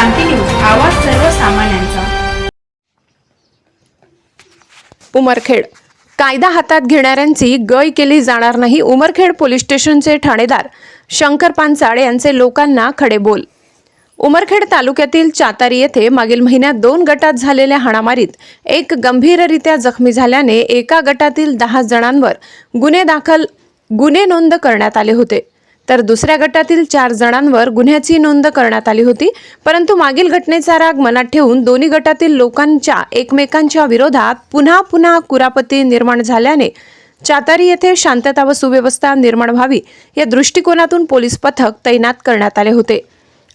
क्रांती news आवाज सर्वसामान्यांचा. उमरखेड. कायदा हातात घेणाऱ्यांची गय केली जाणार नाही उमरखेड पोलीस स्टेशनचे ठाणेदार शंकर पानसाळे यांचे लोकांना खडे बोल उमरखेड तालुक्यातील चातारी येथे मागील महिन्यात दोन गटात झालेल्या हाणामारीत एक गंभीररित्या जखमी झाल्याने एका गटातील दहा जणांवर गुन्हे दाखल गुन्हे नोंद करण्यात आले होते. तर दुसऱ्या गटातील चार जणांवर गुन्ह्याची नोंद करण्यात आली होती. परंतु मागील घटनेचा राग मनात ठेवून दोन्ही गटातील लोकांच्या एकमेकांच्या विरोधात पुन्हा पुन्हा कुरापती निर्माण झाल्याने चातारी येथे शांतता व सुव्यवस्था निर्माण व्हावी या दृष्टिकोनातून पोलीस पथक तैनात करण्यात आले होते.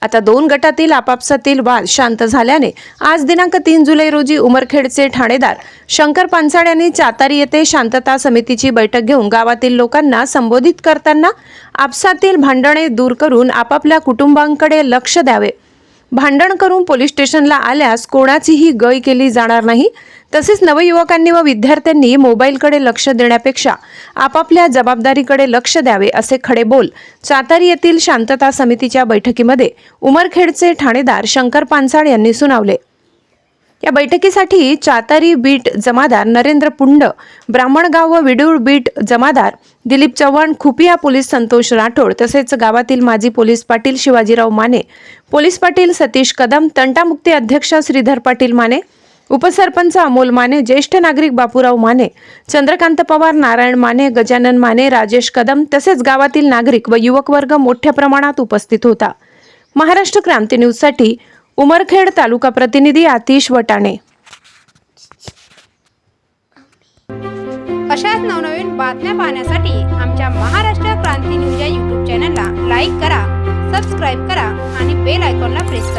आता दोन गटातील आपापसातील वाद शांत झाल्याने आज दिनांक तीन जुलै रोजी उमरखेडचे ठाणेदार शंकर पानसाड यांनी चातारी येथे शांतता समितीची बैठक घेऊन गावातील लोकांना संबोधित करताना आपसातील भांडणे दूर करून आपापल्या कुटुंबांकडे लक्ष द्यावे. भांडण करून पोलीस स्टेशनला आल्यास कोणाचीही गय केली जाणार नाही. तसेच नवयुवकांनी व विद्यार्थ्यांनी मोबाईलकडे लक्ष देण्यापेक्षा आपापल्या जबाबदारीकडे लक्ष द्यावे असे खडे बोल सातारी येथील शांतता समितीच्या बैठकीमध्ये उमरखेडचे ठाणेदार शंकर पानसाड यांनी सुनावले. या बैठकीसाठी चातारी बीट जमादार नरेंद्र पुंड ब्राह्मणगाव व विडूर बीट जमादार दिलीप चव्हाण खुपिया पोलीस संतोष राठोड तसेच गावातील माजी पोलीस पाटील शिवाजीराव माने पोलीस पाटील सतीश कदम तंटामुक्ती अध्यक्ष श्रीधर पाटील माने उपसरपंच अमोल माने ज्येष्ठ नागरिक बापूराव माने चंद्रकांत पवार नारायण माने गजानन माने राजेश कदम तसेच गावातील नागरिक व युवक वर्ग मोठ्या प्रमाणात उपस्थित होता. महाराष्ट्र क्रांती न्यूजसाठी उमरखेड तालुका प्रतिनिधी आतिश वटाणे. अशाच नवनवीन बातम्या पाहण्यासाठी आमच्या महाराष्ट्र क्रांती न्यूज या यूट्यूब चॅनलला लाईक करा सबस्क्राईब करा आणि बेल आयकॉनला प्रेस करा.